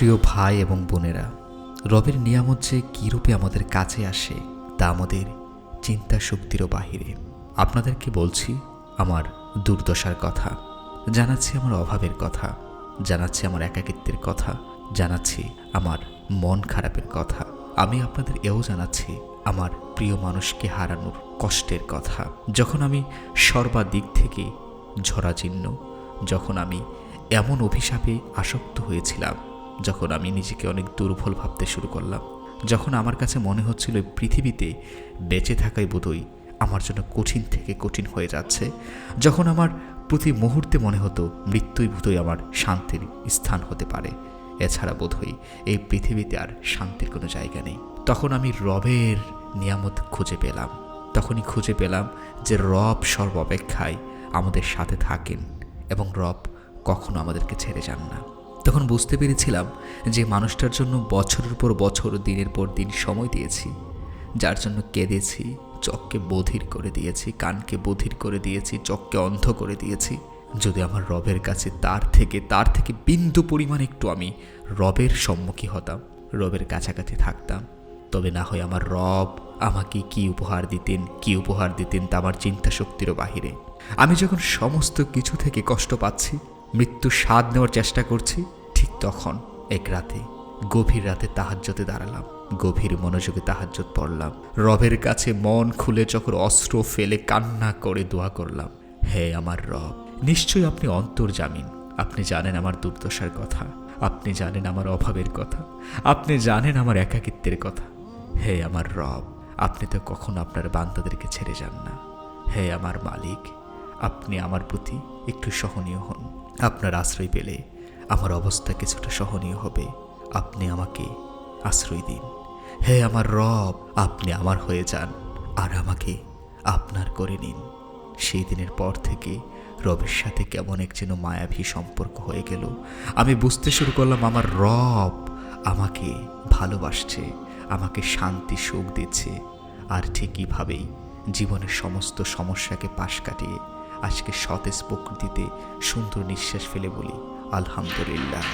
প্রিয় ভাই এবং বোনেরা, রবের নিয়ামত যে কীরূপে আমাদের কাছে আসে তা আমাদের চিন্তা শক্তিরও বাহিরে। আপনাদেরকে বলছি আমার দুর্দশার কথা, জানাচ্ছি আমার অভাবের কথা, জানাচ্ছি আমার একাকিত্বের কথা, জানাচ্ছি আমার মন খারাপের কথা। আমি আপনাদের এও জানাচ্ছি আমার প্রিয় মানুষকে হারানোর কষ্টের কথা। যখন আমি সর্বাদিক থেকে ঝরাজীর্ণ, যখন আমি এমন অভিশাপে আসক্ত হয়েছিলাম যখন আমি নিজেকে অনেক দুর্বল ভাবতে শুরু করলাম, যখন আমার কাছে মনে হচ্ছিল পৃথিবীতে বেঁচে থাকাই বোধহয় আমার জন্য কঠিন থেকে কঠিন হয়ে যাচ্ছে, যখন আমার প্রতি মুহূর্তে মনে হতো মৃত্যুই বোধহয় আমার শান্তির স্থান হতে পারে। এছাড়া বোধহয় এই পৃথিবীতে আর শান্তির কোনো জায়গা নেই। তখন আমি রবের নিয়ামত খুঁজে পেলাম। তখনই খুঁজে পেলাম যে রব সর্বাপেক্ষায় আমাদের সাথে থাকেন এবং রব কখনো আমাদেরকে ছেড়ে যান না। তখন বুঝতে পেরেছিলাম যে মানুষটার জন্য বছরের পর বছর, দিনের পর দিন সময় দিয়েছি। যার জন্য কেঁদেছি চককে বধির করে দিয়েছি, কানকে বধির করে দিয়েছি চককে অন্ধ করে দিয়েছি। যদি আমার রবের কাছে তার থেকে তার থেকে বিন্দু পরিমাণ একটু আমি রবের সম্মুখী হতাম, রবের কাছাকাছি থাকতাম, তবে না হয় আমার রব আমাকে কি উপহার দিতেন, কি উপহার দিতেন তা আমার চিন্তা শক্তিরও বাহিরে। আমি যখন সমস্ত কিছু থেকে কষ্ট পাচ্ছি মৃত্যু স্বাদ নেওয়ার চেষ্টা করছি ঠিক তখন, এক রাতে, গভীর রাতে তাহাজ্যতে দাঁড়ালাম। গভীর মনোযোগে তাহাজ্জত পড়লাম। রবের কাছে মন খুলে যখন অস্ত্র ফেলে কান্না করে দোয়া করলাম, হে আমার রব, নিশ্চয়ই আপনি অন্তর্জামিন। আপনি জানেন আমার দুর্দশার কথা। আপনি জানেন আমার অভাবের কথা। আপনি জানেন আমার একাকিত্বের কথা। হে আমার রব, আপনি তো কখনো আপনার বান্দাদেরকে ছেড়ে যান না। হে আমার মালিক, আপনি আমার প্রতি একটু সহনীয় হন। আপনার আশ্রয় পেলে আমার অবস্থা কিছুটা সহনীয় হবে। আপনি আমাকে আশ্রয় দিন। হে আমার রব, আপনি আমার হয়ে যান আর আমাকে আপনার করে নিন। সেই দিনের পর থেকে রবের সাথে কেমন এক যেন মায়াভী সম্পর্ক হয়ে গেল। আমি বুঝতে শুরু করলাম আমার রব আমাকে ভালোবাসছে, আমাকে শান্তি সুখ দিচ্ছে আর ঠিকইভাবেই জীবনের সমস্ত সমস্যাকে পাশ কাটিয়ে আজকে সতেজ প্রকৃতিতে সুন্দর নিঃশ্বাস ফেলে বলি আলহামদুলিল্লাহ।